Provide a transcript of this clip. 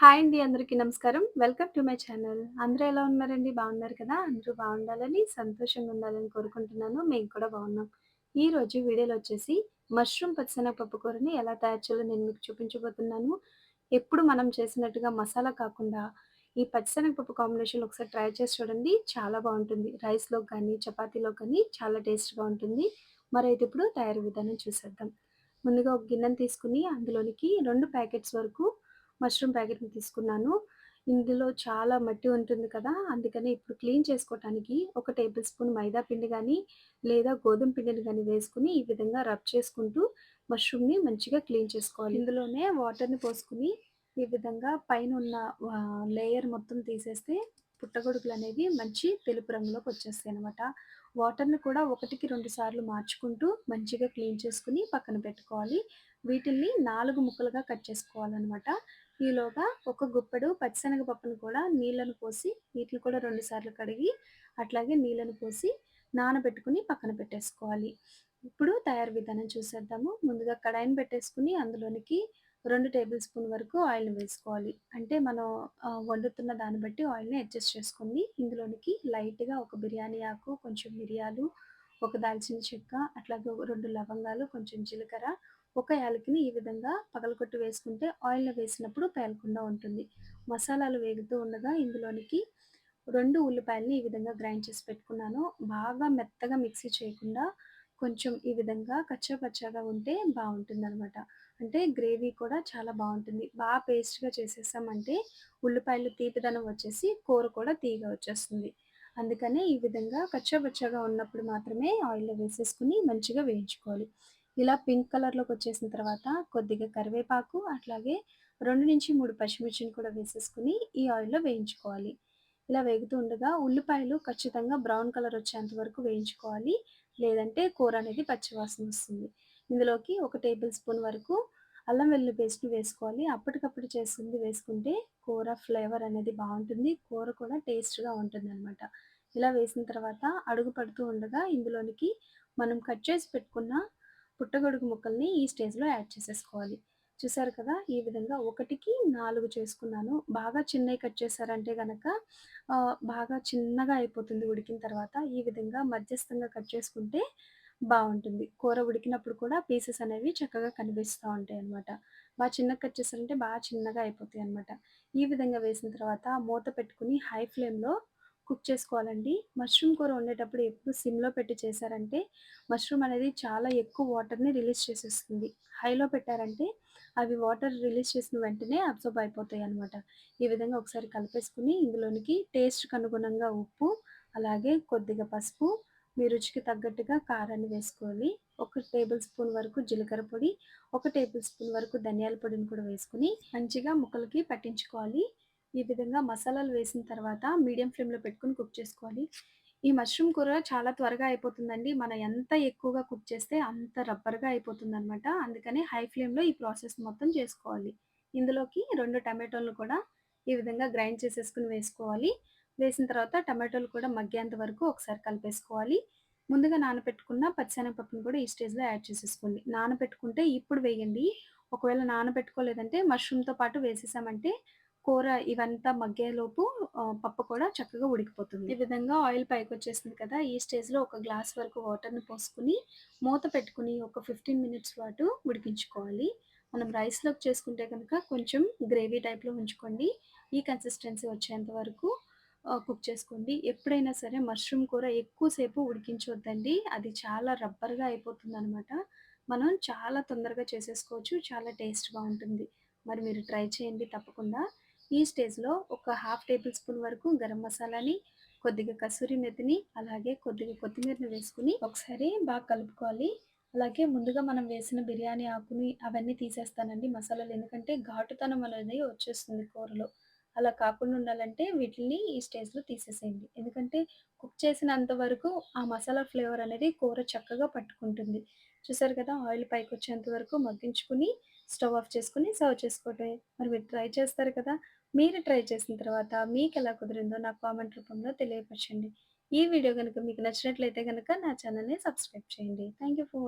Hi అండి అందరికీ నమస్కారం. Welcome to my channel. అందరూ ఎలా ఉన్నారండి? బాగున్నారు కదా! అందరూ బాగుండాలని, సంతోషంగా ఉండాలని కోరుకుంటున్నాను. మేము కూడా బాగున్నాం. ఈరోజు వీడియోలో వచ్చేసి మష్రూమ్ పచ్చిశనగపప్పు కూరని ఎలా తయారు చేయాలో నేను మీకు చూపించబోతున్నాను. ఎప్పుడు మనం చేసినట్టుగా మసాలా కాకుండా ఈ పచ్చిశనగపప్పు కాంబినేషన్ ఒకసారి ట్రై చేసి చూడండి. చాలా బాగుంటుంది. రైస్లో కానీ, చపాతీలో కానీ చాలా టేస్ట్‌గా ఉంటుంది. మరైతే ఇప్పుడు తయారీ విధానం చూసేద్దాం. ముందుగా ఒక గిన్నెను తీసుకుని అందులోనికి రెండు ప్యాకెట్స్ వరకు మష్రూమ్ ప్యాకెట్‌ని తీసుకున్నాను. ఇందులో చాలా మట్టి ఉంటుంది కదా! అందుకని ఇప్పుడు క్లీన్ చేసుకోవటానికి ఒక టేబుల్ స్పూన్ మైదా పిండి కానీ లేదా గోధుమ పిండిని కానీ వేసుకుని ఈ విధంగా రబ్ చేసుకుంటూ మష్రూమ్‌ని మంచిగా క్లీన్ చేసుకోవాలి. ఇందులోనే వాటర్‌ని పోసుకొని ఈ విధంగా పైన ఉన్న లేయర్ మొత్తం తీసేస్తే పుట్టగొడుగులు అనేవి మంచి తెలుపు రంగులోకి వచ్చేస్తాయి అనమాట వాటర్‌ని కూడా 1కి 2 సార్లు మార్చుకుంటూ మంచిగా క్లీన్ చేసుకుని పక్కన పెట్టుకోవాలి. వీటిల్ని నాలుగు ముక్కలుగా కట్ చేసుకోవాలన్నమాట ఈలోగా ఒక గుప్పెడు పచ్చిశనగపప్పును కూడా నీళ్ళను పోసి వీటిని కూడా రెండు సార్లు కడిగి అట్లాగే నీళ్ళను పోసి నానబెట్టుకొని పక్కన పెట్టేసుకోవాలి. ఇప్పుడు తయారు విధానం చూసేద్దాము. ముందుగా కడాయిని పెట్టేసుకుని అందులోనికి రెండు టేబుల్ స్పూన్ వరకు ఆయిల్‌ని వేసుకోవాలి. అంటే మనం వండుతున్న దాన్ని బట్టి ఆయిల్‌ని అడ్జస్ట్ చేసుకుని ఇందులోనికి లైట్‌గా ఒక బిర్యానీ ఆకు, కొంచెం మిరియాలు, ఒక దాల్చిన చెక్క, అట్లాగే రెండు లవంగాలు, కొంచెం జీలకర్ర, ఒక యాలకిని ఈ విధంగా పగలగొట్టి వేసుకుంటే ఆయిల్‌లో వేసినప్పుడు పేలకుండా ఉంటుంది. మసాలాలు వేగుతూ ఉండగా ఇందులోనికి రెండు ఉల్లిపాయలని ఈ విధంగా గ్రైండ్ చేసి పెట్టుకున్నాను. బాగా మెత్తగా మిక్సీ చేయకుండా కొంచెం ఈ విధంగా కచ్చాపచ్చాగా ఉంటే బాగుంటుంది అనమాట అంటే గ్రేవీ కూడా చాలా బాగుంటుంది బాగా పేస్ట్‌గా చేసేసామంటే ఉల్లిపాయలు తీపిదనం వచ్చేసి కూర కూడా తీగ వచ్చేస్తుంది. అందుకనే ఈ విధంగా కచ్చాపచ్చాగా ఉన్నప్పుడు మాత్రమే ఆయిల్‌లో వేసేసుకుని మంచిగా వేయించుకోవాలి. ఇలా పింక్ కలర్‌లోకి వచ్చేసిన తర్వాత కొద్దిగా కరివేపాకు, అట్లాగే 2-3 పచ్చిమిర్చిని కూడా వేసేసుకుని ఈ ఆయిల్‌లో వేయించుకోవాలి. ఇలా వేగుతూ ఉండగా ఉల్లిపాయలు ఖచ్చితంగా బ్రౌన్ కలర్ వచ్చేంత వరకు వేయించుకోవాలి. లేదంటే కూర అనేది పచ్చివాసన వస్తుంది. ఇందులోకి ఒక టేబుల్ స్పూన్ వరకు అల్లం వెల్లుల్లి పేస్ట్ వేసుకోవాలి. అప్పటికప్పుడు చేసుకుంది వేసుకుంటే కూర ఫ్లేవర్ అనేది బాగుంటుంది కూర కూడా టేస్ట్‌గా ఉంటుందనమాట. ఇలా వేసిన తర్వాత అడుగు పడుతూ ఉండగా ఇందులోనికి మనం కట్ చేసి పెట్టుకున్న పుట్టగొడుగు ముక్కల్ని ఈ స్టేజ్‌లో యాడ్ చేసేసుకోవాలి. చూసారు కదా! ఈ విధంగా 1కి 4 చేసుకున్నాను. బాగా చిన్నవి కట్ చేశారంటే గనక బాగా చిన్నగా అయిపోతుంది ఉడికిన తర్వాత. ఈ విధంగా మధ్యస్థంగా కట్ చేసుకుంటే బాగుంటుంది కూర ఉడికినప్పుడు కూడా పీసెస్ అనేవి చక్కగా కనిపిస్తూ ఉంటాయి అనమాట బాగా చిన్నగా కట్ చేశారంటే బాగా చిన్నగా అయిపోతాయి అనమాట ఈ విధంగా వేసిన తర్వాత మూత పెట్టుకొని హై ఫ్లేమ్‌లో కుక్ చేసుకోవాలండి. మష్రూమ్ కూర వండేటప్పుడు ఎప్పుడు సిమ్‌లో పెట్టి చేశారంటే మష్రూమ్ అనేది చాలా ఎక్కువ వాటర్‌ని రిలీజ్ చేసేస్తుంది. హైలో పెట్టారంటే అవి వాటర్ రిలీజ్ చేసిన వెంటనే అబ్జర్బ్ అయిపోతాయి అనమాట ఈ విధంగా ఒకసారి కలిపేసుకొని ఇందులోనికి టేస్ట్‌కి అనుగుణంగా ఉప్పు, అలాగే కొద్దిగా పసుపు, మీ రుచికి తగ్గట్టుగా కారాన్ని వేసుకోవాలి. ఒక టేబుల్ స్పూన్ వరకు జీలకర్ర పొడి, ఒక టేబుల్ స్పూన్ వరకు ధనియాల పొడిని కూడా వేసుకుని మంచిగా ముక్కలకి పట్టించుకోవాలి. ఈ విధంగా మసాలాలు వేసిన తర్వాత మీడియం ఫ్లేమ్‌లో పెట్టుకొని కుక్ చేసుకోవాలి. ఈ మష్రూమ్ కూర చాలా త్వరగా అయిపోతుందండి. మనం ఎంత ఎక్కువగా కుక్ చేస్తే అంత రబ్బర్‌గా అయిపోతుందనమాట. అందుకని హై ఫ్లేమ్‌లో ఈ ప్రాసెస్ మొత్తం చేసుకోవాలి. ఇందులోకి 2 టమాటోలను కూడా ఈ విధంగా గ్రైండ్ చేసేసుకొని వేసుకోవాలి. వేసిన తర్వాత టమాటోలు కూడా మగ్గేంత వరకు ఒకసారి కలిపేసుకోవాలి. ముందుగా నానబెట్టుకున్న పచ్చిశనగపప్పుని కూడా ఈ స్టేజ్‌లో యాడ్ చేసేసుకోండి. నానబెట్టుకుంటే ఇప్పుడు వేయండి. ఒకవేళ నానబెట్టుకోలేదంటే మష్రూమ్‌తో పాటు వేసేసామంటే కూర ఇవంతా మగ్గేలోపు పప్పు కూడా చక్కగా ఉడికిపోతుంది. ఈ విధంగా ఆయిల్ పైకి వచ్చేసింది కదా! ఈ స్టేజ్‌లో ఒక గ్లాస్ వరకు వాటర్‌ని పోసుకొని మూత పెట్టుకుని ఒక 15 మినిట్స్ పాటు ఉడికించుకోవాలి. మనం రైస్‌లోకి చేసుకుంటే కనుక కొంచెం గ్రేవీ టైప్‌లో ఉంచుకోండి. ఈ కన్సిస్టెన్సీ వచ్చేంత వరకు కుక్ చేసుకోండి. ఎప్పుడైనా సరే మష్రూమ్ కూర ఎక్కువసేపు ఉడికించొద్దండి. అది చాలా రబ్బర్‌గా అయిపోతుందనమాట. మనం చాలా తొందరగా చేసేసుకోవచ్చు. చాలా టేస్ట్‌గా ఉంటుంది. మరి మీరు ట్రై చేయండి తప్పకుండా. ఈ స్టేజ్‌లో ఒక హాఫ్ టేబుల్ స్పూన్ వరకు గరం మసాలాని, కొద్దిగా కసూరి మేతిని, అలాగే కొద్దిగా కొత్తిమీరని వేసుకుని ఒకసారి బాగా కలుపుకోవాలి. అలాగే ముందుగా మనం వేసిన బిర్యానీ ఆకుని అవన్నీ తీసేస్తానండి మసాలాలు. ఎందుకంటే ఘాటుతనం అనేది వచ్చేస్తుంది కూరలో. అలా కాకుండా ఉండాలంటే వీటిని ఈ స్టేజ్‌లో తీసేసేయండి. ఎందుకంటే కుక్ చేసినంత వరకు ఆ మసాలా ఫ్లేవర్ అనేది కూర చక్కగా పట్టుకుంటుంది. చూసారు కదా! ఆయిల్ పైకొచ్చేంత వరకు మగ్గించుకొని స్టవ్ ఆఫ్ చేసుకొని సర్వ్ చేసుకోవటమే. మరి మీరు ట్రై చేస్తారు కదా! మీరు ట్రై చేసిన తర్వాత మీకు ఎలా కుదిరిందో నాకు కామెంట్ రూపంలో తెలియపరచండి. ఈ వీడియో కనుక మీకు నచ్చినట్లయితే కనుక నా ఛానల్‌ని సబ్స్క్రైబ్ చేయండి. Thank you for